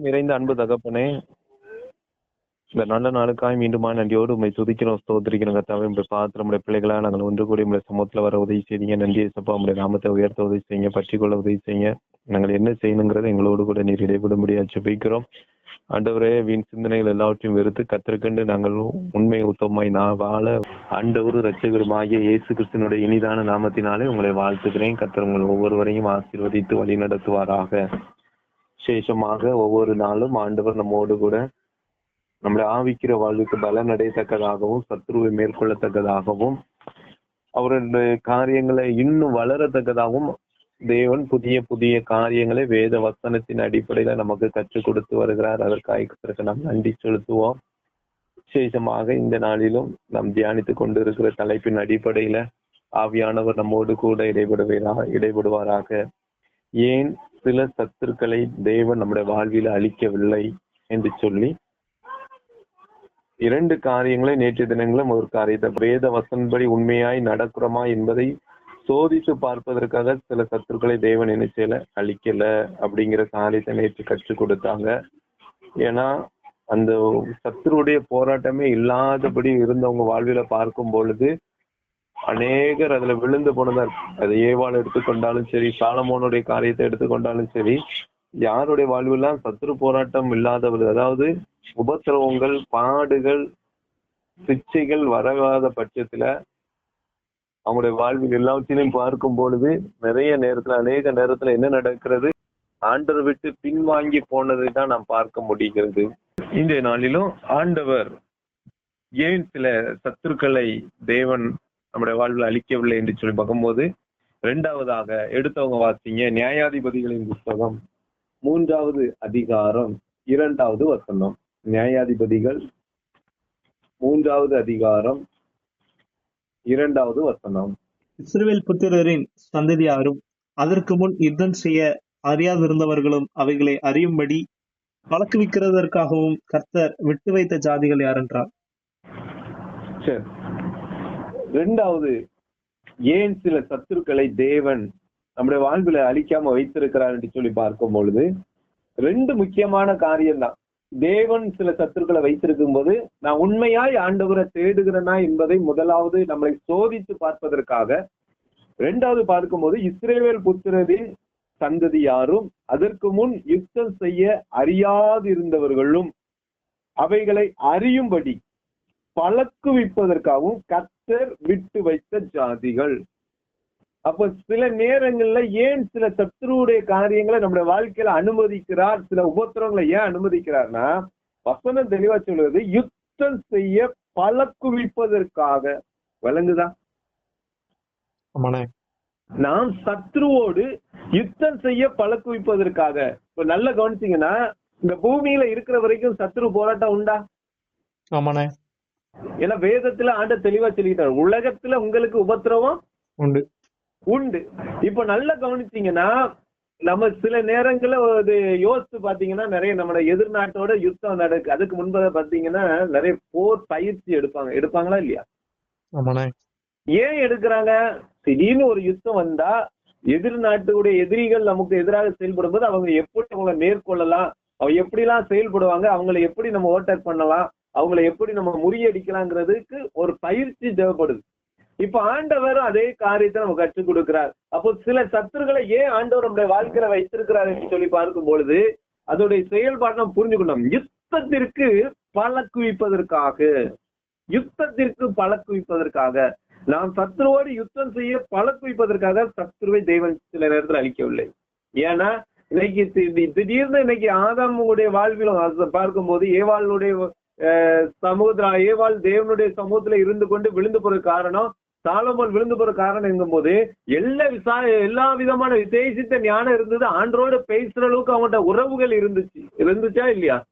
நிறைந்த அன்பு தகப்பனே இந்த நல்ல நாளுக்காய் மீண்டுமா நன்றியோடு உண்மை துதிக்கிறோம் ஸ்தோத்திரிக்கிறோம் கத்தாவே உங்களை பாத்திரம் நம்முடைய பிள்ளைகளா நாங்கள் ஒன்று கூடி உங்களை சமூகத்தில் வர உதவி செய்யுங்க நன்றி சப்பா உங்களுடைய நாமத்தை உயர்த்த உதவி செய்யுங்க பற்றி கொள்ள உதவி செய்யுங்க. நாங்கள் என்ன செய்யணுங்கிறத எங்களோடு கூட நீர் இடைவிடும்படியா ஜெபிக்கிறோம் ஆண்டவரே வீண் சிந்தனைகள் எல்லாவற்றையும் வெறுத்து கத்திருக்கண்டு நாங்கள் உண்மை உத்தமாய் நான் வாழ ஆண்டவரு ரட்சகருமாகிய இயேசு கிறிஸ்தனுடைய இனிதான நாமத்தினாலே உங்களை வாழ்த்துக்கிறேன் கத்தர் உங்கள் ஒவ்வொருவரையும் ஆசீர்வதித்து வழி நடத்துவாராக விசேஷமாக ஒவ்வொரு நாளும் ஆண்டவர் நம்மோடு கூட நம்மளை ஆவிக்கிற வாழ்வுக்கு பலன் அடையத்தக்கதாகவும் சத்ருவை மேற்கொள்ளத்தக்கதாகவும் அவருடைய காரியங்களை இன்னும் வளரத்தக்கதாகவும் தேவன் புதிய புதிய காரியங்களை வேத வசனத்தின் அடிப்படையில நமக்கு கற்றுக் கொடுத்து வருகிறார். அதற்காக கர்த்தருக்கு நாம் நன்றி செலுத்துவோம். விசேஷமாக இந்த நாளிலும் நாம் தியானித்துக் கொண்டிருக்கிற தலைப்பின் அடிப்படையில ஆவியானவர் நம்மோடு கூட இடைபடுவா இடைபடுவாராக. ஏன் சில சத்துருக்களை தேவன் நம்முடைய வாழ்வில் அழிக்கவில்லை என்று சொல்லி இரண்டு காரியங்களை நேற்று தினங்களும் ஒரு காரியத்தை வேத வசன்படி உண்மையாய் நடக்கிறோமா என்பதை சோதித்து பார்ப்பதற்காக சில சத்துருக்களை தேவன் என்ன செய்யல? அழிக்கல அப்படிங்கிற காரியத்தை நேற்று கற்றுக் கொடுத்தாங்க. ஏன்னா அந்த சத்துருடைய போராட்டமே இல்லாதபடி இருந்தவங்க வாழ்வில பார்க்கும் பொழுது அநேகர் அதுல விழுந்து போனதா அது ஏவாள் எடுத்துக்கொண்டாலும் சரி சாலமோனுடைய காரியத்தை எடுத்துக்கொண்டாலும் சரி யாருடைய வாழ்வெல்லாம் சத்துரு போராட்டம் இல்லாதவர் அதாவது உபத்திரவங்கள் பாடுகள் சிக்ஷைகள் வரவாத பட்சத்துல அவங்களுடைய வாழ்வில் எல்லாவற்றிலையும் பார்க்கும் பொழுது நிறைய நேரத்துல அநேக நேரத்துல என்ன நடக்கிறது? ஆண்டவர் விட்டு பின்வாங்கி போனதை தான் நாம் பார்க்க முடிகிறது. இந்த நாளிலும் ஆண்டவர் ஏன் சில சத்துருக்களை தேவன் நம்முடைய வாழ்வில் அளிக்கவில்லை என்று சொல்லி பார்க்கும்போது இரண்டாவதாக எடுத்தவங்க வாசிங்க நியாயாதிபதிகளின் புஸ்தகம் மூன்றாவது அதிகாரம் இரண்டாவது வசனம். நியாயாதிபதிகள் மூன்றாவது அதிகாரம் இரண்டாவது வசனம். இஸ்ரவேல் புத்திரரின் சந்ததியாரும் அதற்கு முன் யுத்தம் செய்ய அறியாதிருந்தவர்களும் அவைகளை அறியும்படி பழக்குவிக்கிறதற்காகவும் கர்த்தர் விட்டு வைத்த ஜாதிகள் யாரென்றார்? சரி. ரெண்டாவது ஏன் சில சத்துருக்களை தேவன் நம்முடைய வாழ்வில் அழிக்காம வைத்திருக்கிறார் என்று சொல்லி பார்க்கும் பொழுது ரெண்டு முக்கியமான காரியம்தான். தேவன் சில சத்துருக்களை வைத்திருக்கும் போது நான் உண்மையாய் ஆண்டவரை தேடுகிறேனா என்பதை முதலாவது நம்மளை சோதித்து பார்ப்பதற்காக ரெண்டாவது பார்க்கும்போது இஸ்ரேவேல் புத்திரரின் சந்ததி யாரும் அதற்கு முன் யுத்தம் செய்ய அறியாதிருந்தவர்களும் அவைகளை அறியும்படி பழக்குவிப்பதற்காகவும் கத்தர் விட்டு வைத்த ஜாதிகள். அப்ப சில நேரங்கள்ல ஏன் சில சத்ருவுடைய காரியங்களை நம்முடைய வாழ்க்கையில அனுமதிக்கிறார்? சில உபத்திரவங்களை ஏன் அனுமதிக்கிறார்னா வசனம் தெளிவா சொல்வது யுத்தம் செய்ய பழக்குவிப்பதற்காக. விளங்குதா? நாம் சத்ருவோடு யுத்தம் செய்ய பழக்குவிப்பதற்காக. இப்ப நல்லா கவனிச்சீங்கன்னா இந்த பூமியில இருக்கிற வரைக்கும் சத்ரு போராட்டம் உண்டா? ஆமாண்ணே. ஏன்னா வேதத்துல ஆண்ட தெளிவா சொல்லிட்டார். உலகத்துல உங்களுக்கு உபத்திரவம் உண்டு. உண்டு. இப்ப நல்லா கவனிச்சீங்கன்னா நம்ம சில நேரங்கள்ல இது யோசிச்சு பாத்தீங்கன்னா நிறைய நம்மளோட எதிர்நாட்டோட யுத்தம் நடக்கு. அதுக்கு முன்பதை பாத்தீங்கன்னா நிறைய போர் பயிற்சி எடுப்பாங்க. எடுப்பாங்களா இல்லையா? ஏன் எடுக்கிறாங்க? திடீர்னு ஒரு யுத்தம் வந்தா எதிர்நாட்டுடைய எதிரிகள் நமக்கு எதிராக செயல்படும் போது அவங்க எப்படி அவங்களை மேற்கொள்ளலாம்? அவங்க எப்படிலாம் செயல்படுவாங்க? அவங்களை எப்படி நம்ம ஓட்டர் பண்ணலாம்? அவங்களை எப்படி நம்ம முறியடிக்கலாங்கிறதுக்கு ஒரு பயிற்சி தேவைப்படுது. இப்ப ஆண்டவர் அதே காரியத்தை நம்ம கற்றுக் கொடுக்கிறார். அப்போ சில சத்துருக்களை ஏன் ஆண்டவர் நம்முடைய வாழ்க்கையில வைத்திருக்கிறார் என்று சொல்லி பார்க்கும் பொழுது அதோடைய செயல்பாடு நம்ம புரிஞ்சுக்கணும். யுத்தத்திற்கு பழக்குவிப்பதற்காக யுத்தத்திற்கு பழக்குவிப்பதற்காக நாம் சத்ருவோடு யுத்தம் செய்ய பழக்குவிப்பதற்காக சத்ருவை தெய்வன் சில நேரத்தில் அழிக்கவில்லை ஏன்னா இன்னைக்கு தி- திடீர்னு இன்னைக்கு ஆதாமுடைய வாழ்விலும் பார்க்கும்போது ஏவாளுடைய சமூகத்துல ஏவாள் தேவனுடைய சமூகத்துல இருந்து கொண்டு விழுந்து போற காரணம் சாலமோன் விழுந்து போற காரணம் எங்கும்போது எல்லா விசா எல்லா விதமான விசேஷித்த ஞானம் இருந்தது. ஆண்டரோட பேசுற அளவுக்கு அவங்கள்ட்ட உறவுகள் இருந்துச்சு. இருந்துச்சா இல்லையா?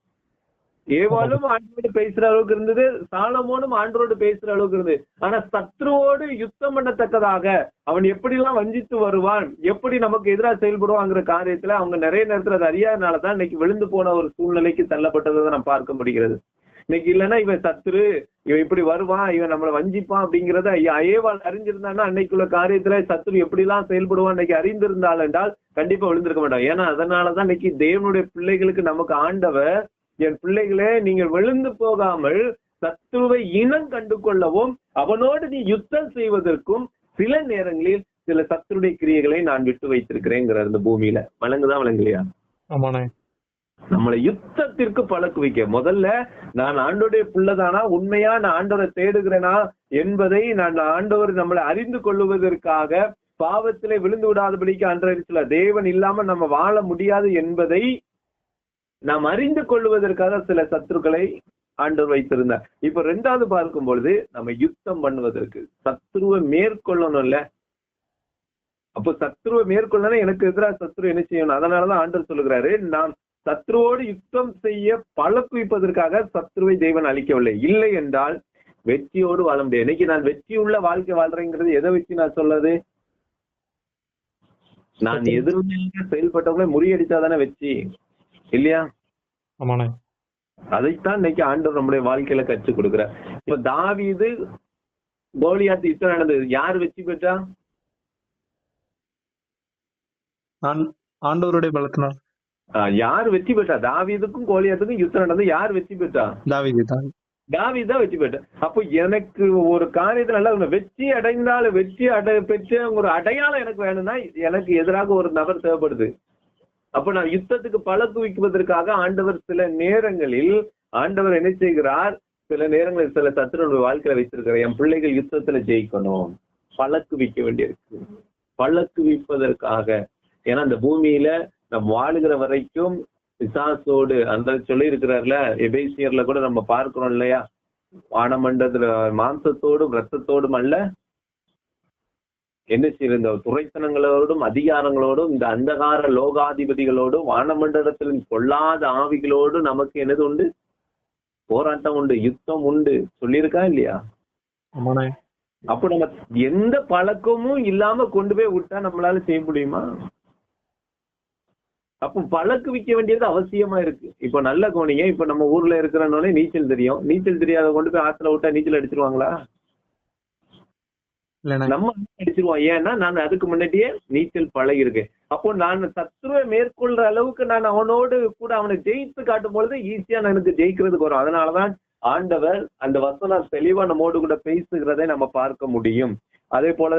ஏவாளும் ஆண்டோடு பேசுற அளவுக்கு இருந்தது சாலமோனும் ஆண்டோடு பேசுற அளவுக்கு இருந்தது. ஆனா சத்ருவோடு யுத்தம் பண்ணத்தக்கதாக அவன் எப்படி எல்லாம் வஞ்சித்து வருவான் எப்படி நமக்கு எதிராக செயல்படுவாங்கிற காரியத்துல அவங்க நிறைய நேரத்துல அது அறியாதனாலதான் இன்னைக்கு விழுந்து போன ஒரு சூழ்நிலைக்கு தள்ளப்பட்டதை நம்ம பார்க்க முடிகிறது. இன்னைக்கு இல்லைன்னா இவன் சத்துரு இவன் இப்படி வருவான் இவன் நம்மளை வஞ்சிப்பான் அப்படிங்கறத அயேவால் அறிஞ்சிருந்தான்னா அன்னைக்குள்ள காரியத்துல சத்துரு எப்படி எல்லாம் செயல்படுவான் இன்னைக்கு அறிந்திருந்தாள் என்றால் கண்டிப்பா விழுந்திருக்க மாட்டான். ஏன்னா அதனாலதான் இன்னைக்கு தேவனுடைய பிள்ளைகளுக்கு நமக்கு ஆண்டவர் என் பிள்ளைகளே நீங்கள் விழுந்து போகாமல் சத்துருவை இனம் கண்டு கொள்ளவும் அவனோடு நீ யுத்தம் செய்வதற்கும் சில நேரங்களில் சில சத்துருடைய கிரியைகளை நான் விட்டு வைத்திருக்கிறேங்கிறார் இந்த பூமியில. வழங்குதான் வழங்கலையா? ஆமாண்ணே. நம்மளை யுத்தத்திற்கு பழக்குவிக்க முதல்ல நான் ஆண்டோடைய பிள்ளைதானா? உண்மையா நான் ஆண்டவரை தேடுகிறேனா? என்பதை நான் ஆண்டவர் நம்மளை அறிந்து கொள்ளுவதற்காக பாவத்திலே விழுந்து விடாதபடிக்கு அன்றறிச்சல தேவன் இல்லாம நம்ம வாழ முடியாது என்பதை நாம் அறிந்து கொள்வதற்காக சில சத்துருக்களை ஆண்டவர் வைத்திருந்தார். இப்ப ரெண்டாவது பார்க்கும் பொழுது நம்ம யுத்தம் பண்ணுவதற்கு சத்ருவை மேற்கொள்ளணும்ல அப்போ சத்ருவை மேற்கொள்ளனா எனக்கு எதிராக சத்ரு என்ன செய்யணும்? அதனாலதான் ஆண்டவர் சொல்லுகிறாரு நான் சத்ருவோடு யுத்தம் செய்ய பழக்குவிப்பதற்காக சத்ருவை தேவன் அளிக்கவில்லை இல்லை என்றால் வெற்றியோடு வாழ முடியாது. இன்னைக்கு நான் வெற்றி உள்ள வாழ்க்கை வாழ்றேங்கிறது எதை வச்சு நான் சொல்றது? நான் எதிர்மையாக செயல்பட்டவங்களை முறியடித்தாதானே வெற்றி. இல்லையா? அதைத்தான் இன்னைக்கு ஆண்டவர் நம்முடைய வாழ்க்கையில கற்றுக் கொடுக்கிறார். இப்ப தாவீது கோலியாத்து யுத்தம் நடந்தது. யார் வெற்றி பெற்றா? ஆண்- ஆண்டவருடைய பலத்தினால். யார் வெற்றி பெற்றா? தாவீதுக்கும் கோலியாத்துக்கும் யுத்தம் நடந்து யார் வெற்றி பெற்றா? தாவீது தாவீது தான் வெற்றி பெற்றான் அப்போ எனக்கு ஒரு காரியத்துல நல்லா. வெற்றி அடைந்தால் வெற்றி அடை பெற்ற ஒரு அடையாளம் எனக்கு வேணும்னா எனக்கு எதிராக ஒரு நபர் தேவைப்படுது. அப்ப நான் யுத்தத்துக்கு பழக்குவிக்குவதற்காக ஆண்டவர் சில நேரங்களில் ஆண்டவர் என்ன செய்கிறார்? சில நேரங்களில் சில சத்துருடைய வாழ்க்கையில வைத்திருக்கிறார் என் பிள்ளைகள் யுத்தத்துல ஜெயிக்கணும். பழக்குவிக்க வேண்டியிருக்கு. பழக்குவிப்பதற்காக ஏன்னா அந்த பூமியில நம்ம வாழுகிற வரைக்கும் பிசாசோடு அந்த சொல்லி இருக்கிறார்ல எபேசியர்ல கூட நம்ம பார்க்கிறோம் இல்லையா? வானமண்டத்துல மாம்சத்தோடும் ரத்தத்தோடும் அல்ல என்ன செய்யுது இந்த துறைத்தனங்களோடும் அதிகாரங்களோடும் இந்த அந்தகார லோகாதிபதிகளோடும் வானமண்டலத்தின் கொள்ளாத ஆவிகளோடு நமக்கு என்னது உண்டு? போராட்டம் உண்டு யுத்தம் உண்டு. சொல்லியிருக்கா இல்லையா? அப்ப நம்ம எந்த பழக்கமும் இல்லாம கொண்டு போய் விட்டா நம்மளால செய்ய முடியுமா? அப்ப பழக்குவிக்க வேண்டியது அவசியமா இருக்கு. இப்ப நல்ல கோணிங்க இப்ப நம்ம ஊர்ல இருக்கிறனோடனே நீச்சல் தெரியும். நீச்சல் தெரியாத கொண்டு போய் ஆத்துல விட்டா நீச்சல் அடிச்சிருவாங்களா? நம்ம அடிச்சிருவோம். ஏன்னா நான் அதுக்கு முன்னாடியே நீச்சல் பழகிருக்கேன் அப்போ நான் சத்துருவை மேற்கொள்ற அளவுக்கு நான் அவனோடு கூட அவனை ஜெயித்து காட்டும் பொழுது ஈஸியா எனக்கு ஜெயிக்கிறதுக்கு வரும். அதனாலதான் ஆண்டவர் அந்த வசனம் தெளிவா நம்மோடு கூட பேசுகிறதை நம்ம பார்க்க முடியும். அதே போல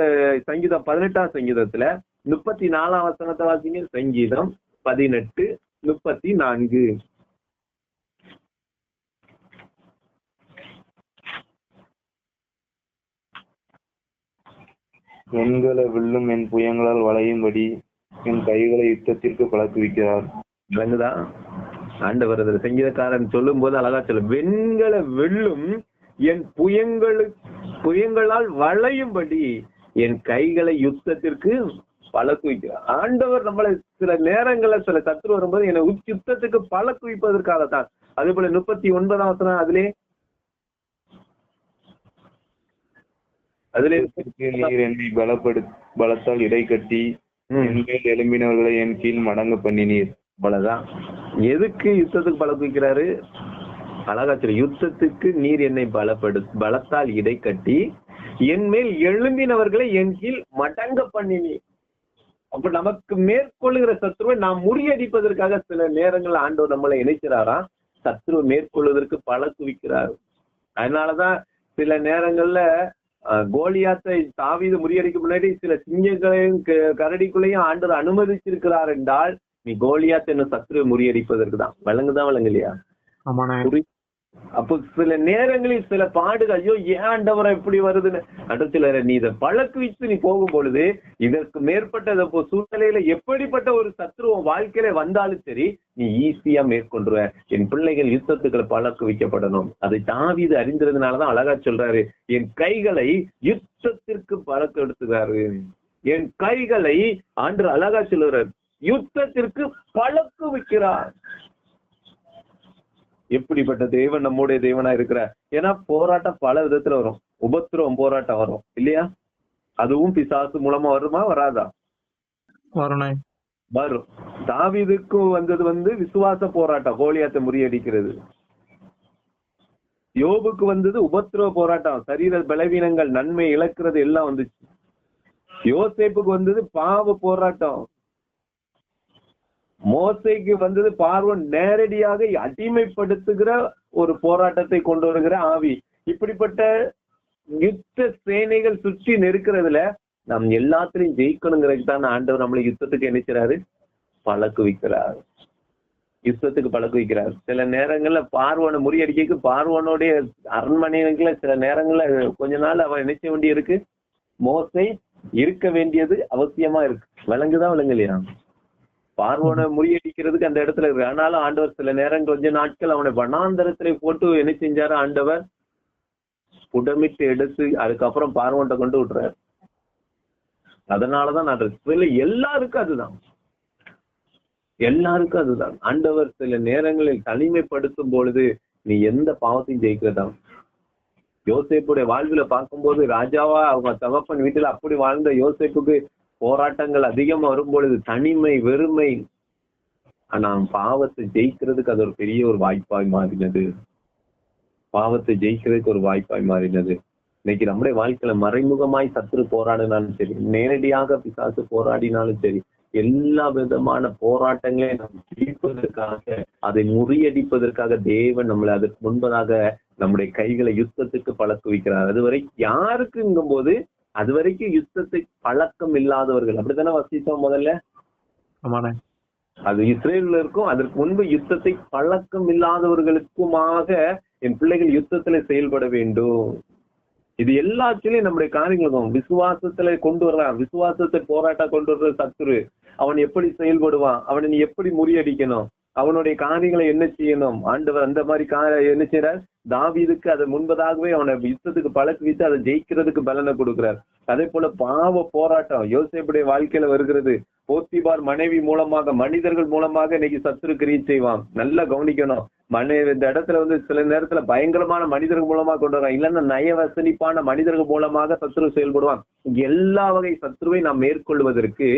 சங்கீதம் பதினெட்டாம் சங்கீதத்துல முப்பத்தி நாலாம் வசனத்தை வாசிங்க. சங்கீதம் பதினெட்டு முப்பத்தி நான்கு எண்களை வில்லும் என் புயங்களால் வளையும்படி என் கைகளை யுத்தத்திற்கு பழக்குவிக்கிறார். விளங்குதா? ஆண்டவர் அதுல சங்கீதக்காரன் சொல்லும் போது அழகா சொல்லும் வெண்கல வெல்லும் என் புயங்களு புயங்களால் வளையும்படி என் கைகளை யுத்தத்திற்கு பழக்குவிக்கிறார் ஆண்டவர் நம்மளை சில நேரங்கள்ல சில சத்துரு வரும்போது என்னை உச் யுத்தத்துக்கு பழக்குவிப்பதற்காக தான் அதே போல முப்பத்தி ஒன்பதாம் வசனம் அதிலே அதிலே நீர் என்னை பலப்படு பலத்தால் இடை கட்டி ம். என் மேல் எழும்பினவர்களை என் கீழ் மடங்க பண்ணினீர். அவ்வளவுதான். எதுக்கு யுத்தத்துக்கு பழக்குவிக்கிறாரு அழகா சொல்லு யுத்தத்துக்கு நீர் என்னை பலப்படு பலத்தால் இடை கட்டி என் மேல் எழும்பினவர்களை என் கீழ் மடங்க பண்ணினி அப்ப நமக்கு மேற்கொள்ளுகிற சத்ருவை நாம் முறியடிப்பதற்காக சில நேரங்கள் ஆண்டவர் நம்மளை இணைக்கிறாராம் சத்ருவை மேற்கொள்வதற்கு பழக்குவிக்கிறார் அதனாலதான் சில நேரங்கள்ல கோலியாத்தை தாவீது முறியடிக்க முன்னாடி சில சிங்கங்களையும் கரடிக்குள்ளேயும் ஆண்டவர் அனுமதிச்சிருக்கிறார் என்றால் நீ கோலியாத் என்ன சத்ருவை முறியடிப்பதற்கு தான். விளங்குதான் விளங்கலையா? அப்போ சில நேரங்களில் சில பாடுகள் ஐயோ ஏன் ஆண்டவரை இப்படி வருதுன்னு? அடுத்த நீ இதை பழக்குவித்து நீ போகும் பொழுது இதற்கு மேற்பட்ட இப்போ சூழ்நிலையில எப்படிப்பட்ட ஒரு சத்ரு வாழ்க்கையில வந்தாலும் சரி நீ ஈஸியா மேற்கொண்டுருவ என் பிள்ளைகள் யுத்தத்துக்களை பழக்குவிக்கப்படணும் அதை தாவிதை அறிந்ததுனாலதான் அழகா சொல்றாரு. என் கைகளை யுத்தத்திற்கு பழக்க எடுத்துக்காரு என் கைகளை ஆண்டு அழகா சொல்லுறார் யுத்தத்திற்கு பழக்கு வைக்கிறார் எப்படிப்பட்ட தேவன் நம்முடைய தேவனா இருக்கிறார் ஏன்னா போராட்டம் பல விதத்துல வரும். உபத்திரவம் போராட்டம் வரும். இல்லையா? அதுவும் பிசாசு மூலமா வருமா? வராதா? வரும். தாவீதுக்கும் வந்தது வந்து விசுவாச போராட்டம் கோலியாத்தை முறியடிக்கிறது. யோபுக்கு வந்தது உபத்திரவ போராட்டம் சரீர பலவீனங்கள் நன்மை இழக்கிறது எல்லாம் வந்துச்சு. யோசேப்புக்கு வந்தது பாவ போராட்டம். மோசைக்கு வந்தது பார்வன் நேரடியாக அடிமைப்படுத்துகிற ஒரு போராட்டத்தை கொண்டு வருகிற ஆவி. இப்படிப்பட்ட யுத்த சேனைகள் சுற்றி நெருக்கிறதுல நாம் எல்லாத்திலையும் ஜெயிக்கணுங்கிறதுக்கு தான் ஆண்டவர் நம்மளை யுத்தத்துக்கு நினைக்கிறாரு பழக்குவிக்கிறார் யுத்தத்துக்கு பழக்குவிக்கிறார் சில நேரங்கள்ல பார்வனை முறியடிக்க பார்வனுடைய அரண்மனைகளை சில நேரங்கள்ல கொஞ்ச நாள் அவன் நினைச்ச வேண்டி இருக்கு மோசை இருக்க வேண்டியது அவசியமா இருக்கு. விளங்குதான் விளங்கலையா பார்வோனை முறியடிக்கிறதுக்கு அந்த இடத்துல இருக்கு ஆனாலும் ஆண்டவர் சில நேரம் கொஞ்ச நாட்கள் அவனை வனாந்தரத்துல போட்டு என்ன செஞ்சாரு ஆண்டவர்? புடமிட்டு எடுத்து அதுக்கப்புறம் பார்வோன்ட்ட கொண்டு விட்டுறாரு. அதனாலதான் நான் சில எல்லாருக்கும் அதுதான். எல்லாருக்கும் அதுதான். ஆண்டவர் சில நேரங்களில் தனிமைப்படுத்தும் பொழுது நீ எந்த பாவத்தையும் ஜெயிக்கிறதா? யோசேப்புடைய வாழ்வில பார்க்கும்போது ராஜாவா அவங்க தகப்பன் வீட்டுல அப்படி வாழ்ந்த யோசேப்புக்கு போராட்டங்கள் அதிகம் வரும்பொழுது தனிமை வெறுமை. ஆனா பாவத்தை ஜெயிக்கிறதுக்கு அது ஒரு பெரிய ஒரு வாய்ப்பாய் மாறினது. பாவத்தை ஜெயிக்கிறதுக்கு ஒரு வாய்ப்பாய் மாறினது. இன்னைக்கு நம்முடைய வாழ்க்கையில மறைமுகமாய் சத்துரு போராடினாலும் சரி நேரடியாக பிசாசு போராடினாலும் சரி எல்லா விதமான போராட்டங்களையும் நாம் ஜெயிப்பதற்காக அதை முறியடிப்பதற்காக தேவன் நம்மளை அதற்கு முன்பதாக நம்முடைய கைகளை யுத்தத்துக்கு பழக்குவிக்கிறார். அதுவரை யாருக்குங்கும் போது? அது வரைக்கும் யுத்தத்தை பழக்கம் இல்லாதவர்கள். அப்படித்தானே வசித்தோம் முதல்ல? ஆமாண்ணே. அது இஸ்ரேல்ல இருக்கும். அதற்கு முன்பு யுத்தத்தை பழக்கம் இல்லாதவர்களுக்குமாக என் பிள்ளைகள் யுத்தத்துல செயல்பட வேண்டும். இது எல்லாத்திலையும் நம்முடைய காரியங்களுக்கும் விசுவாசத்துல கொண்டு வர்றான். விசுவாசத்தை போராட்ட கொண்டு வர்ற சத்துரு. அவன் எப்படி செயல்படுவான்? அவனை நீ எப்படி முறியடிக்கணும்? அவனுடைய காரியங்களை என்ன செய்யணும்? ஆண்டவர் அந்த மாதிரி என்ன செய்யறார் தாவீதுக்கு அதை முன்பதாகவே அவனை யுத்தத்துக்கு பழக்கு வைத்து அதை ஜெயிக்கிறதுக்கு பலனை கொடுக்கிறார். அதே போல பாவ போராட்டம் யோசிப்புடைய வாழ்க்கையில வருகிறது. போத்திபார் மனைவி மூலமாக மனிதர்கள் மூலமாக இன்னைக்கு சத்துரு கிரியை செய்வான். நல்லா கவனிக்கணும். மனைவி இந்த இடத்துல வந்து சில நேரத்துல பயங்கரமான மனிதர்கள் மூலமா கொண்டு வரான். இல்லைன்னா நயவசனிப்பான மனிதர்கள் மூலமாக சத்துரு செயல்படுவான். எல்லா வகை சத்ருவை நாம் மேற்கொள்வதற்கு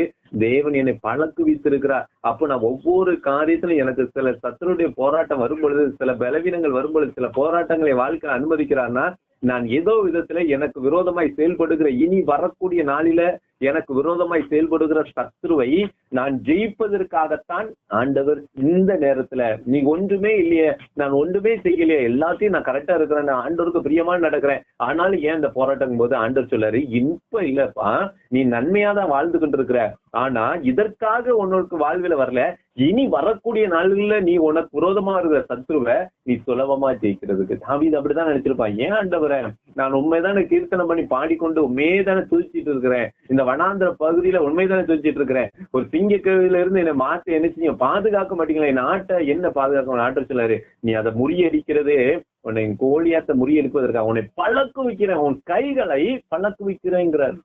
தேவன் என்னை பழக்கு வைத்திருக்கிறார் அப்போ நான் ஒவ்வொரு காரியத்திலும் எனக்கு சில சத்துருடைய போராட்டம் வரும் பொழுது சில பலவீனங்கள் வரும் பொழுது சில போராட்டங்களை வாழ்க்கையில் அனுமதிக்கிறார்னா நான் ஏதோ விதத்துல எனக்கு விரோதமாய் செயல்படுகிற இனி வரக்கூடிய நாளில எனக்கு விரோதமாய் செயல்படுகிற சத்ருவை நான் ஜெயிப்பதற்காகத்தான் ஆண்டவர் இந்த நேரத்துல நீ ஒன்றுமே இல்லையே நான் ஒன்றுமே செய்யலையே எல்லாத்தையும் நான் கரெக்டா இருக்கிறேன் நான் ஆண்டவருக்கு பிரியமா நடக்கிறேன். ஆனாலும் ஏன் இந்த போராட்டம் போது ஆண்டவர் சொல்லாரு இப்ப இல்லப்பா நீ நன்மையா தான் வாழ்ந்து கொண்டிருக்கிற ஆனா இதற்காக உன்னோருக்கு வாழ்வில வரல. இனி வரக்கூடிய நாள்கள்ல நீ உனக்கு விரோதமா இருக்கிற சத்ருவை நீ சுலபமா ஜெயிக்கிறதுக்கு. தாவி அப்படிதான் நினைச்சிருப்பான். ஏன் ஆண்டவரை? நான் உண்மைதானே கீர்த்தனம் பண்ணி பாடிக்கொண்டு உண்மையதானே துதிச்சிட்டு இருக்கிறேன். இந்த வனாந்திர பகுதியில உண்மைதானே துதிச்சிட்டு இருக்கிறேன். ஒரு சிங்க கவியில இருந்து என்னை மாத்தி என்ன செய்ய பாதுகாக்க மாட்டீங்களா என் நாட்டை என்ன பாதுகாக்க நாட்டை சொல்லாரு? நீ அதை முறியடிக்கிறதே உன்னை கோழியாத்த முறியடிப்பதற்காக உன்னை பழக்கு வைக்கிறேன் உன் கைகளை பழக்கு வைக்கிறேங்கிறார்.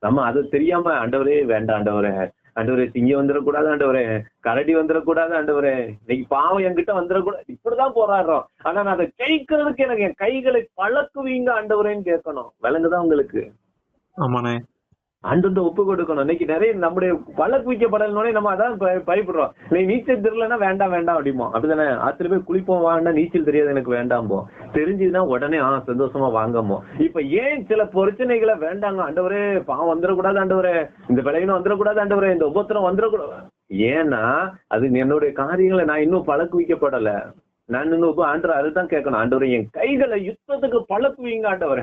நம்ம அதை தெரியாம ஆண்டவரே வேண்டாம் ஆண்டவரே. ஆண்டவரே சிங்கம் வந்துடக்கூடாது ஆண்டவரே. கரடி வந்துடக்கூடாது ஆண்டவரே. இன்னைக்கு பாவம் என்கிட்ட வந்துடக்கூடாது இப்படிதான் போராடுறோம். ஆனா நான் அதை ஜெயிக்கிறதுக்கு எனக்கு என் கைகளை பழக்குவீங்க ஆண்டவரேன்னு கேட்கணும். விளங்குதான் உங்களுக்கு. ஆமாண்ணே. ஆண்டு ஒப்பு கொடுக்கணும். இன்னைக்கு நிறைய நம்முடைய பழக்கு வைக்கப்படலனோடனே நம்ம அதான் பயப்படுறோம். நீ நீச்சல் தெரியலன்னா வேண்டாம் வேண்டாம் அப்படிமோ அப்படிதானே? ஆத்துல போய் குளிப்போம் வாங்க நீச்சல் தெரியாது எனக்கு வேண்டாம் போ தெரிஞ்சுதுன்னா உடனே ஆ சந்தோஷமா வாங்கமோ இப்ப ஏன் சில பிரச்சனைகளை வேண்டாங்க? ஆண்டவரே பாவம் வந்துடக்கூடாது ஆண்டவரே. இந்த விளைவினம் வந்துடக்கூடாது ஆண்டவரே. இந்த உபத்திரம் வந்துடக்கூடாது. ஏன்னா அது என்னுடைய காரியங்களை நான் இன்னும் பழக்கு வைக்கப்படல நான் இன்னும் ஆண்டவர் அதுதான் கேட்கணும். ஆண்டவர் என் கைகளை யுத்தத்துக்கு பழக்குவீங்க ஆண்டவர.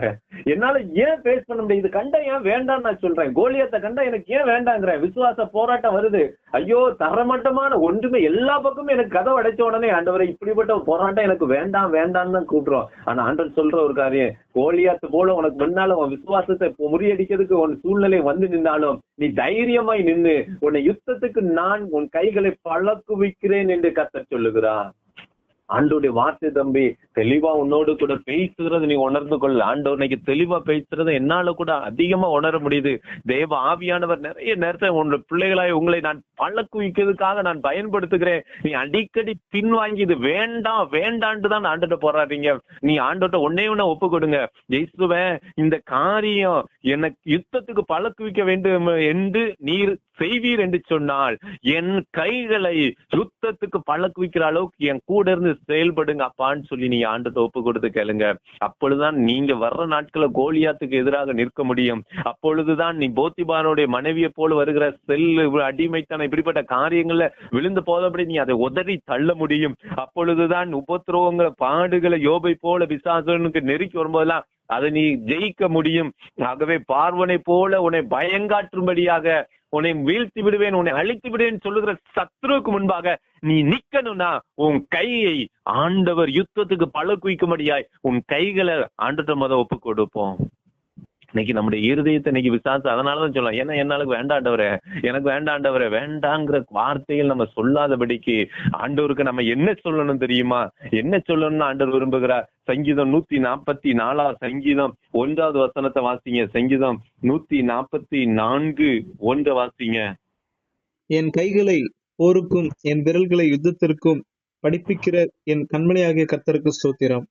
என்னால ஏன் பேஸ் பண்ண முடியாது கண்ட கண்டா ஏன் வேண்டாம்னு நான் சொல்றேன். கோலியத்தை கண்டா எனக்கு ஏன் வேண்டாங்கிறேன் விசுவாச போராட்டம் வருது. ஐயோ தரமட்டமான ஒன்றுமே எல்லா பக்கமும் எனக்கு கதை அடைச்ச உடனே ஆண்டவரை இப்படிப்பட்ட போராட்டம் எனக்கு வேண்டாம் வேண்டாம்னு தான் கூப்பிடுறோம். ஆனா ஆண்டவர் சொல்ற ஒரு காரியம் கோலியாத்து போல உனக்கு முன்னால உன் விசுவாசத்தை முறியடிக்கிறதுக்கு உன் சூழ்நிலை வந்து நின்னாலும் நீ தைரியமாய் நின்னு உன்னை யுத்தத்துக்கு நான் உன் கைகளை பழக்குவிக்கிறேன் என்று கத்த சொல்லுகிறான் ஆண்டோடைய வார்த்தை தம்பி தெளிவா உன்னோடு கூட பேசுகிறது நீ உணர்ந்து கொள்ள ஆண்டவர் இன்னைக்கு தெளிவா பேசுறத என்னால கூட அதிகமா உணர முடியுது. தேவ ஆவியானவர் நிறைய நேரத்தை உன்னோட பிள்ளைகளாய் உங்களை நான் பழக்கு வைக்கிறதுக்காக நான் பயன்படுத்துகிறேன். நீ அடிக்கடி பின்வாங்கி இது வேண்டாம் வேண்டான்ட்டு தான் ஆண்டுகிட்ட போராடுறீங்க. நீ ஆண்டோட்ட ஒன்னே ஒண்ணு ஒப்பு கொடுங்க. ஜெயிசுவேன் இந்த காரியம் எனக்கு யுத்தத்துக்கு பழக்கு வைக்க வேண்டும் என்று நீர் செய்வீர் என்று சொன்னால் என் கைகளை யுத்தத்துக்கு பழக்கு வைக்கிற அளவுக்கு என் கூட இருந்து செயல்படுங்க அப்பான்னு சொல்லி நீங்க ஆண்டு ஒப்பு கொடுத்து கேளுங்க. அப்பொழுதுதான் நீங்க வர்ற நாட்கள கோலியாத்துக்கு எதிராக நிற்க முடியும். அப்பொழுதுதான் நீ போத்திபானுடைய மனைவியை போல வருகிற செல் அடிமைத்தனம் இப்படிப்பட்ட காரியங்கள்ல விழுந்து போதபடி நீ அதை உதறி தள்ள முடியும். அப்பொழுதுதான் உபத்திரவங்களை பாடுகளை யோபை போல விசாசனுக்கு நெருக்கி வரும்போதெல்லாம் அதை நீ ஜெயிக்க முடியும். ஆகவே பார்வனை போல உன்னை பயங்காற்றும்படியாக உன்னை வீழ்த்தி விடுவேன் உன்னை அழித்து விடுவேன் சொல்லுகிற சத்ருவுக்கு முன்பாக நீ நிக்கணும்னா உன் கையை ஆண்டவர் யுத்தத்துக்கு பல குவிக்கும்படியாய் உன் கைகளை ஆண்டத்தை முத ஒப்பு கொடுப்போம். இன்னைக்கு நம்முடைய இருதயத்தை இன்னைக்கு விசாரிச்சு அதனாலதான் சொல்லலாம். ஏன்னா என்னால வேண்டாண்டவரே எனக்கு வேண்டாண்டவரே வேண்டாங்கிற வார்த்தையில் நம்ம சொல்லாதபடிக்கு ஆண்டவருக்கு நம்ம என்ன சொல்லணும் தெரியுமா? என்ன சொல்லணும்னு ஆண்டவர் விரும்புகிறார்? சங்கீதம் நூத்தி நாற்பத்தி நாலாவது சங்கீதம் ஒன்றாவது வசனத்தை வாசிங்க. சங்கீதம் நூத்தி நாற்பத்தி நான்கு ஒன்றை வாசிங்க. என் கைகளை போருக்கும் என் விரல்களை யுத்தத்திற்கும் படிப்பிக்கிற என் கண்மணியாகிய கர்த்தருக்கு ஸ்தோத்திரம்.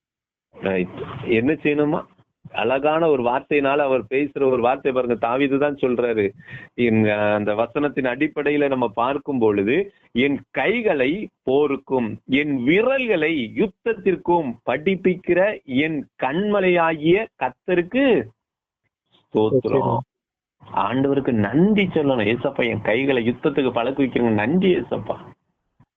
Right. என்ன செய்யணுமா? அழகான ஒரு வார்த்தையினால அவர் பேசுற ஒரு வார்த்தை பாருங்க. தாவிது தான் சொல்றாரு. இந்த அந்த வசனத்தின் அடிப்படையில நம்ம பார்க்கும் பொழுது என் கைகளை போருக்கும் என் விரல்களை யுத்தத்திற்கும் படிப்பிக்கிற என் கண்மலையாகிய கத்தருக்கு ஸ்தோத்திரம். ஆண்டவருக்கு நன்றி சொல்லணும். ஏசப்பா என் கைகளை யுத்தத்துக்கு பழக்க வைக்கிறவங்க. நன்றி ஏசப்பா.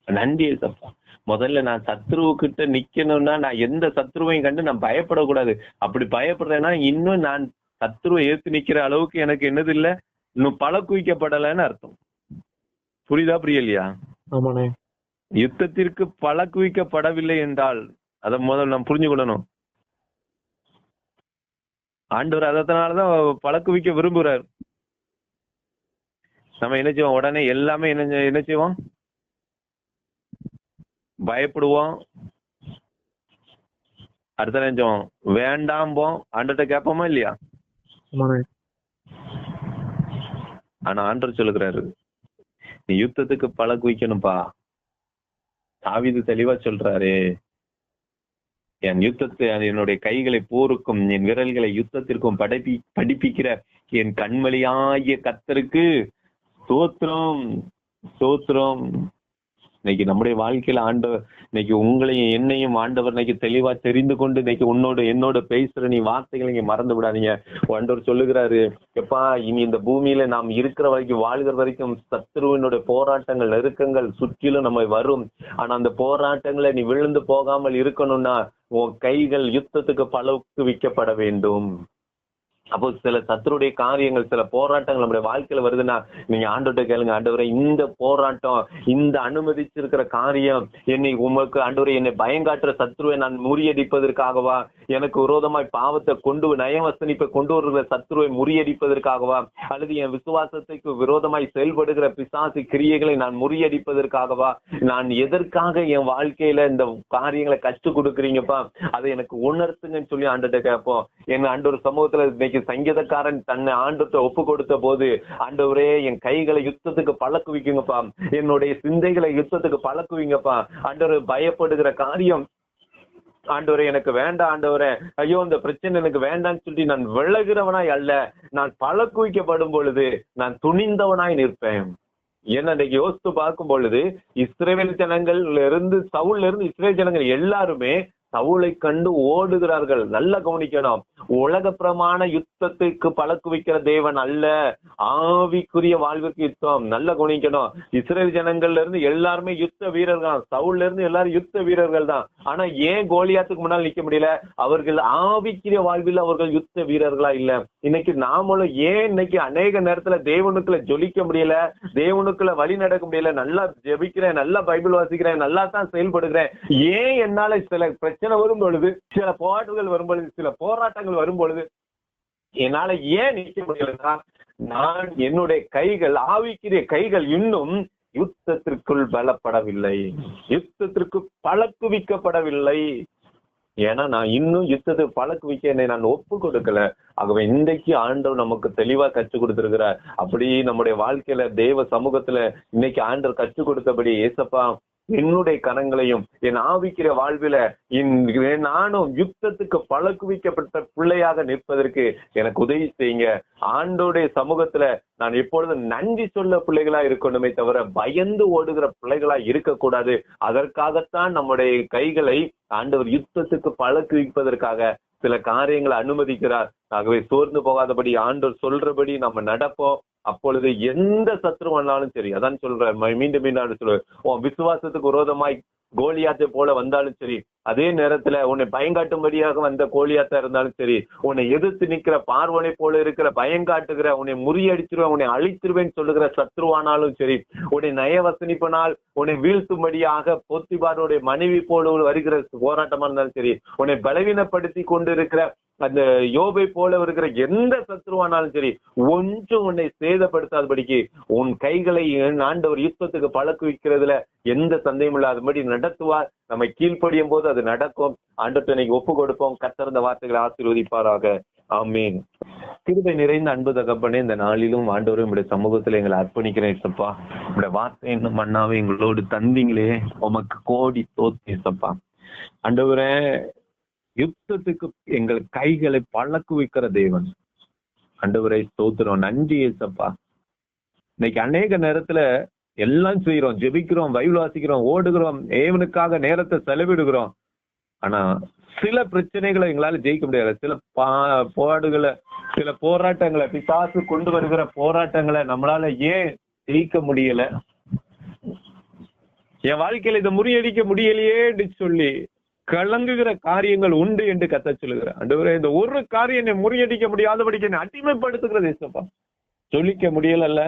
நன்றி ஏசப்பா. முதல்ல நான் சத்ருவுக்கிட்ட நிக்கணும்னா நான் எந்த சத்ருவையும் கண்டு நான் பயப்படக்கூடாது. அப்படி பயப்படுறேன்னா இன்னும் நான் சத்ருவை ஏத்து நிக்கிற அளவுக்கு எனக்கு என்னது இல்ல? இன்னும் பழக்க வைக்கப்படலைன்னு அர்த்தம். புரியுதா புரியலையா யுத்தத்திற்கு பழக்குவிக்கப்படவில்லை என்றால் அதை முதல்ல நம்ம புரிஞ்சுக்கொள்ளணும் ஆண்டவர் அதனாலதான் பழக்குவிக்க விரும்புறார். நம்ம என்ன செய்வோம்? உடனே எல்லாமே என்ன என்ன செய்வோம்? பயப்படுவோம். அடுத்த நினைச்சோம் வேண்டாம்போம் ஆண்டர்கிட்ட கேட்போமா இல்லையா? ஆனா ஆண்டவர் சொல்லுகிறாரு நீ யுத்தத்துக்கு பழக்குவிக்கணும்பா தாவீது தெளிவா சொல்றாரு என் யுத்தத்தை என்னுடைய கைகளை போருக்கும் என் விரல்களை யுத்தத்திற்கும் படைப்பி படிப்பிக்கிற என் கண்மலியாகிய கத்தருக்கு ஸ்தோத்திரம் ஸ்தோத்திரம். இன்னைக்கு நம்முடைய வாழ்க்கையில ஆண்டவர் இன்னைக்கு உங்களையும் என்னையும் ஆண்டவர் இன்னைக்கு தெளிவா தெரிந்து கொண்டு இன்னைக்கு உன்னோட என்னோட பேசுற நீ வார்த்தைகளை நீங்க மறந்து விடாதீங்க. ஆண்டவர் சொல்லுகிறாரு எப்பா இனி இந்த பூமியில நாம் இருக்கிற வரைக்கும் வாழ்கிற வரைக்கும் சத்ருவினுடைய போராட்டங்கள் நெருக்கங்கள் சுற்றிலும் நம்ம வரும். ஆனா அந்த போராட்டங்களை நீ விழுந்து போகாமல் இருக்கணும்னா உன் கைகள் யுத்தத்துக்கு பழக்குவிக்கப்பட வேண்டும். அப்போ சில சத்துருடைய காரியங்கள் சில போராட்டங்கள் நம்முடைய வாழ்க்கையில வருதுன்னா நீங்க ஆண்டோட்ட கேளுங்க ஆண்டவரை இந்த போராட்டம் இந்த அனுமதிச்சிருக்கிற காரியம் என்னை உமக்கு ஆண்டவரை என்னை பயங்காட்டுற சத்ருவை நான் முறியடிப்பதற்காகவா? எனக்கு விரோதமாய் பாவத்தை கொண்டு நயவசனிப்பை கொண்டு வருகிற சத்ருவை முறியடிப்பதற்காகவா? அல்லது என் விசுவாசத்துக்கு விரோதமாய் செயல்படுகிற பிசாசு கிரியைகளை நான் முறியடிப்பதற்காகவா? நான் எதற்காக என் வாழ்க்கையில இந்த காரியங்களை கற்றுக் கொடுக்குறீங்கப்பா? அதை எனக்கு உணர்த்துங்கன்னு சொல்லி ஆண்டுகிட்ட கேட்போம். என் ஆண்டவர் சமூகத்துல இன்னைக்கு சங்கீதக்காரன் தன்னை ஆண்டத்தை ஒப்பு கொடுத்த போது ஆண்டவரே என் கைகளை யுத்தத்துக்கு பழக்குவிக்குங்கப்பா. என்னுடைய சிந்தைகளை யுத்தத்துக்கு பழக்குவீங்கப்பா. ஆண்டவர் பயப்படுகிற காரியம். ஆண்டவரே எனக்கு வேண்டாம் ஆண்டவரே. ஐயோ இந்த பிரச்சனை எனக்கு வேண்டாம்னு சொல்லி நான் விலகிறவனாய் அல்ல. நான் பழக்குவிக்கப்படும் பொழுது நான் துணிந்தவனாய் நிற்பேன். என்ன இன்னைக்கு யோசித்து பார்க்கும் பொழுது இஸ்ரேல் ஜனங்கள்ல இருந்து சவுல்ல இருந்து இஸ்ரேல் ஜனங்கள் எல்லாருமே சவுளை கண்டு ஓடுகிறார்கள். நல்லா கவனிக்கணும். உலக பிரமாண யுத்தத்துக்கு பழக்குவிக்கிற தேவன் அல்ல. ஆவிக்குரிய வாழ்வுக்கு யுத்தம். நல்லா கவனிக்கணும். இஸ்ரேல் ஜனங்கள்ல இருந்து எல்லாருமே யுத்த வீரர்கள் தான் சவுல்ல இருந்து எல்லாரும் யுத்த வீரர்கள் தான் ஆனா ஏன் கோலியாத்துக்கு முன்னால் நிக்க முடியல? அவர்கள் ஆவிக்குரிய வாழ்வில் அவர்கள் யுத்த வீரர்களா இல்ல. இன்னைக்கு நாமளும் ஏன் இன்னைக்கு அநேக நேரத்துல தேவனுக்குள்ள ஜொலிக்க முடியல? தேவனுக்குள்ள வழி நடக்க முடியல? நல்லா ஜெபிக்கிறேன் நல்லா பைபிள் வாசிக்கிறேன் நல்லா தான் செயல்படுகிறேன். ஏன் என்னால சில பிரச்சனை பிரச்சனை வரும் பொழுது சில போராட்டங்கள் வரும் பொழுது சில போராட்டங்கள் வரும் பொழுது என்னால ஏன் நிற்க முடியலன்னா நான் என்னுடைய கைகள் ஆவிக்குரிய கைகள் இன்னும் யுத்தத்திற்குள் பலப்படவில்லை. யுத்தத்திற்கு பழக்குவிக்கப்படவில்லை ஏன்னா நான் இன்னும் யுத்தத்தை பழக்குவிக்க என்னை நான் ஒப்பு கொடுக்கல. ஆகவே இன்றைக்கு ஆண்டவர் நமக்கு தெளிவா கற்றுக் கொடுத்திருக்கிறார். அப்படி நம்முடைய வாழ்க்கையில தேவ சமூகத்துல இன்னைக்கு ஆண்டவர் கற்றுக் கொடுத்தபடி ஏசப்பா என்னுடைய கரங்களையும் என் ஆவிக்கிற வாழ்வில நானும் யுத்தத்துக்கு பழக்குவிக்கப்பட்ட பிள்ளையாக நிற்பதற்கு எனக்கு உதவி செய்யுங்க. ஆண்டோடைய சமூகத்துல நான் எப்பொழுதும் நன்றி சொல்ல பிள்ளைகளா இருக்கணுமே தவிர பயந்து ஓடுகிற பிள்ளைகளா இருக்கக்கூடாது. அதற்காகத்தான் நம்முடைய கைகளை ஆண்டவர் யுத்தத்துக்கு பழக்குவிப்பதற்காக சில காரியங்களை அனுமதிக்கிறார். ஆகவே சோர்ந்து போகாதபடி ஆண்டவர் சொல்றபடி நம்ம நடப்போம். அப்பொழுது எந்த சத்ரு வந்தாலும் சரி அதான் சொல்றேன் மீண்டும் மீண்டும் சொல்லுவேன். உன் விசுவாசத்துக்கு விரோதமாய் கோலியாத்தை போல வந்தாலும் சரி அதே நேரத்துல உன்னை பயங்காட்டும்படியாக வந்த கோழியாத்தா இருந்தாலும் சரி உன்னை எதிர்த்து நிக்கிற பார்வனை போல இருக்கிற பயங்காட்டுகிற உன்னை முறியடிச்சிருவேன் உன்னை அழித்திருவேன்னு சொல்லுகிற சத்ருவானாலும் சரி உன்னை நயவசனிப்பனால் உன்னை வீழ்த்தும்படியாக போத்திபாருடைய மனைவி போல வருகிற போராட்டமா இருந்தாலும் சரி உன்னை பலவீனப்படுத்தி கொண்டு இருக்கிற அந்த யோபை போல இருக்கிற எந்த சத்ருவானாலும் சரி ஒன்றும் உன்னை சேதப்படுத்தாதபடிக்கு உன் கைகளை ஆண்டவர் யுத்தத்துக்கு பழக்குவிக்கிறதுல எந்த சந்தேகம் இல்லாதபடி நடத்துவார். நம்ம கீழ்ப்படியும் போது அது நடக்கும். ஆண்டத்தை இன்னைக்கு ஒப்பு கொடுப்போம் கத்திருந்த வார்த்தைகளை ஆசீர்வதிப்பாராக. ஆமீன். கிருபை நிறைந்த அன்பு தகப்பனே இந்த நாளிலும் ஆண்டவரும் உங்களுடைய சமூகத்துல எங்களை அர்ப்பணிக்கிறேன் இசப்பா உங்களுடைய வார்த்தை இன்னும் மண்ணாவே எங்களோடு தந்தீங்களே. உமக்கு கோடி தோத்தி இசப்பா அண்டவரே யுத்தத்துக்கு எங்கள் கைகளை பழக்கு வைக்கிற தேவன். அண்டவரை தோத்துறோம் நன்றி ஏசப்பா. இன்னைக்கு அநேக நேரத்துல எல்லாம் செய்யறோம் ஜெபிக்கிறோம் பைபிள் வாசிக்கிறோம் ஓடுகிறோம். ஏவனுக்காக நேரத்தை செலவிடுகிறோம். ஆனா சில பிரச்சனைகளை எங்களால ஜெயிக்க முடியாது. சில பா சில போராட்டங்களை பிசாசு கொண்டு வருகிற போராட்டங்களை நம்மளால ஏன் ஜெயிக்க முடியல? என் வாழ்க்கையில இதை முறியடிக்க முடியலையே சொல்லி கலங்குகிற காரியங்கள் உண்டு என்று கத்த சொல்லுகிறேன் ஆண்டவரே இந்த ஒரு காரியம் என்னை முறியடிக்க முடியாதபடிக்கு என்னை அடிமைப்படுத்துகிறது ஏசப்பா சொல்லிக்க முடியலல்ல.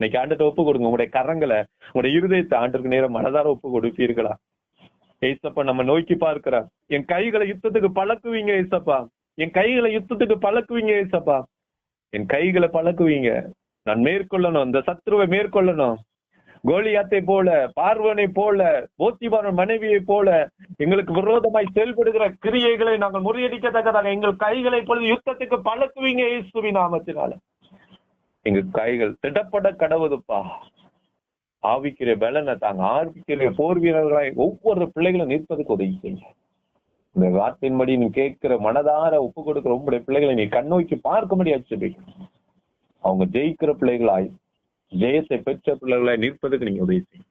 இன்னைக்கு ஆண்டுகிட்ட ஒப்பு கொடுங்க. உங்களுடைய கரங்களை உங்களுடைய இருதயத்தை ஆண்டுக்கு நேரம் மனதார ஒப்பு கொடுப்பீர்களா? ஏசப்பா நம்ம நோக்கி பார்க்கிறார். என் கைகளை யுத்தத்துக்கு பழக்குவீங்க ஏசப்பா. என் கைகளை யுத்தத்துக்கு பழக்குவீங்க ஏசப்பா. என் கைகளை பழக்குவீங்க. நான் மேற்கொள்ளணும். இந்த சத்ருவை மேற்கொள்ளணும். கோலியாத்தை போல பார்வனை போல போத்திபாரன் மனைவியை போல எங்களுக்கு விரோதமாய் செயல்படுகிற கிரியைகளை நாங்கள் முறியடிக்கத்தக்கதாக எங்கள் கைகளை பொழுது யுத்தத்துக்கு பழக்குவீங்க இயேசுவி நாமத்தினால. எங்க கைகள் திடப்பட கடவுதுப்பா. ஆவிக்கிற பலனை தாங்க ஆவிக்கிற போர் வீரர்களாய் ஒவ்வொரு பிள்ளைகளும் நிற்பதுக்கு உதவி செய்யுங்க. இந்த வார்த்தையின்படி நீ கேட்கிற மனதார ஒப்பு கொடுக்கிற உங்களுடைய பிள்ளைகளை நீ கண்ணோக்கி பார்க்க முடியாது அவங்க ஜெயிக்கிற பிள்ளைகளாய் ஜெயத்தை பெற்ற பிள்ளைகளாய் நிற்பதுக்கு நீங்க உதவி செய்யும்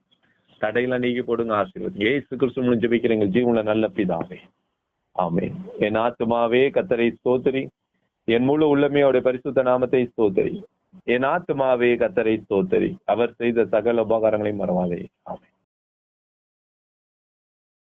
தடையெல்லாம் நீக்கி போடுங்க ஆசீர்வாதம் ஏசு கிறிஸ்து ஜெபிக்கிறீங்க ஜீவன நல்ல பிதாவே. ஆமே என் ஆத்மாவே கத்தரை ஸ்தோத்திரி. என் முழு உள்ளமே அவருடைய பரிசுத்த நாமத்தை ஸ்தோத்திரி. என் ஆத்மாவே கத்தரை தோத்தரி அவர் செய்த சகல உபகாரங்களையும் மறவாதே ஆமே